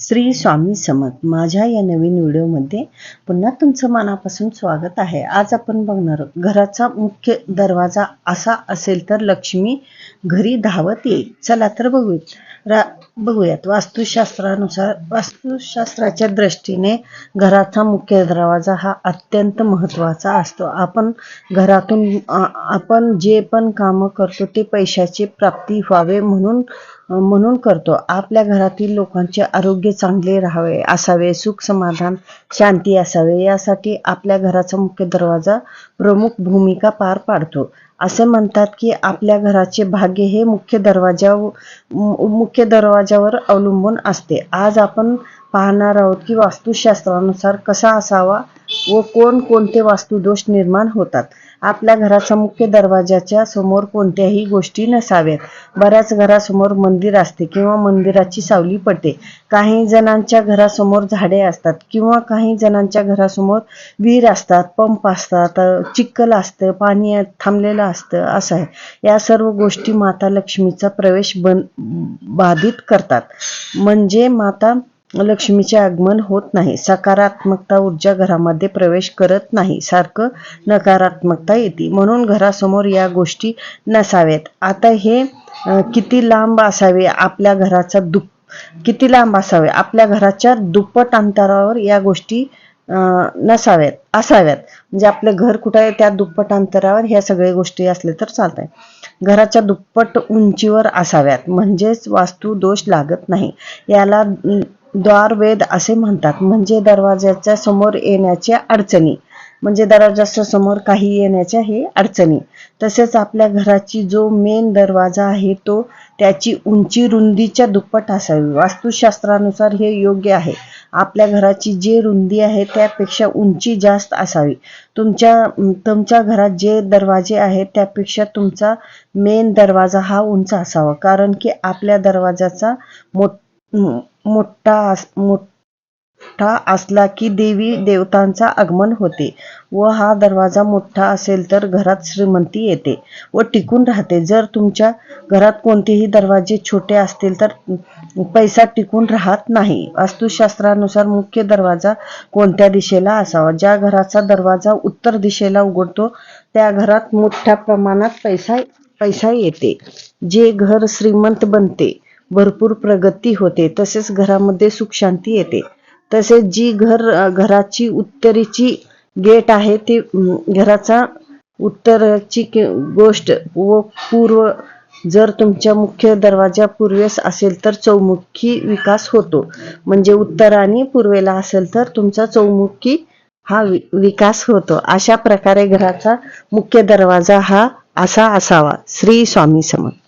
श्री स्वामी समत माझ्या या नवीन व्हिडिओमध्ये पुन्हा तुमचं मनापासून स्वागत आहे. आज आपण बघणार घराचा मुख्य दरवाजा असा असेल तर लक्ष्मी घरी धावत येईल. चला तर बघूयात रा बघूयात. वास्तुशास्त्रानुसार वास्तुशास्त्राच्या दृष्टीने घराचा मुख्य दरवाजा हा अत्यंत महत्त्वाचा असतो. आपण घरातून आपण जे पण कामं करतो ते पैशाची प्राप्ती व्हावे म्हणून म्हणून करतो. आपल्या घरातील लोकांचे आरोग्य चांगले राहावे असावे सुख समाधान शांती असावे यासाठी आपल्या घराचा मुख्य दरवाजा प्रमुख भूमिका पार पाडतो. असे म्हणतात की आपल्या घराचे भाग्य हे मुख्य दरवाजा मुख्य दरवाजावर अवलंबून असते. आज आपण पाहणार आहोत की वास्तुशास्त्रानुसार कसा असावा व कोण कोणते वास्तुदोष निर्माण होतात. आपल्या घराचा मुख्य दरवाजाच्या समोर कोणत्याही गोष्टी नसाव्यात. बऱ्याच घरासमोर मंदिर असते किंवा मंदिराची सावली पडते. काही जणांच्या घरासमोर झाडे असतात किंवा काही जणांच्या घरासमोर विहीर असतात पंप असतात चिक्कल चिखल असतं पाणी थांबलेलं असतं असं आहे. या सर्व गोष्टी माता लक्ष्मीचा प्रवेश बन बाधित करतात. म्हणजे माता लक्ष्मीचे आगमन होत नाही. सकारात्मकता ऊर्जा घरामध्ये प्रवेश करत नाही. सारखं नकारात्मकता येते. म्हणून घरासमोर या गोष्टी नसाव्यात. आता हे किती लांब असावे आपल्या घराचा दुप किती लांब असावे? आपल्या घराच्या दुप्पट अंतरावर या गोष्टी नसाव्यात असाव्यात. म्हणजे आपलं घर कुठं आहे त्या दुप्पट अंतरावर ह्या सगळ्या गोष्टी असल्या तर चालत आहे घराच्या दुप्पट उंचीवर असाव्यात. म्हणजेच वास्तू दोष लागत नाही. याला द्वारवेद असे म्हणतात. म्हणजे दरवाजाच्या समोर येण्याच्या अडचणी. म्हणजे दरवाजाच्या समोर काही येण्याच्या हे अडचणी. तसेच आपल्या घराची जो मेन दरवाजा आहे तो त्याची उंची रुंदीच्या दुप्पट असावी. वास्तुशास्त्रानुसार हे योग्य आहे. आपल्या घराची जी रुंदी आहे त्यापेक्षा उंची जास्त असावी. तुमच्या तुमच्या घरात जे दरवाजे आहेत त्यापेक्षा तुमचा मेन दरवाजा हा उंच असावा. कारण की आपल्या दरवाजाचा मोठ मोठा अस- मोठा असला की देवी देवतांचा आगमन होते व हा दरवाजा मोठा असेल तर घरात श्रीमंती येते व टिकून राहते. जर तुमच्या घरात कोणतेही दरवाजे छोटे असतील तर पैसा टिकून राहत नाही. वास्तुशास्त्रानुसार मुख्य दरवाजा कोणत्या दिशेला असावा? ज्या घराचा दरवाजा उत्तर दिशेला उघडतो त्या घरात मोठ्या प्रमाणात पैसा पैसा येते. जे घर श्रीमंत बनते भरपूर प्रगती होते. तसेच घरामध्ये सुख शांती येते. तसेच जी घर घराची उत्तरेची गेट आहे ती घराचा उत्तरची गोष्ट व पूर्व जर तुमच्या मुख्य दरवाजा पूर्वेस असेल तर चौमुखी विकास होतो. म्हणजे उत्तर आणि पूर्वेला असेल तर तुमचा चौमुखी हा विकास होतो. अशा प्रकारे घराचा मुख्य दरवाजा हा असा असावा. श्री स्वामी समर्थ.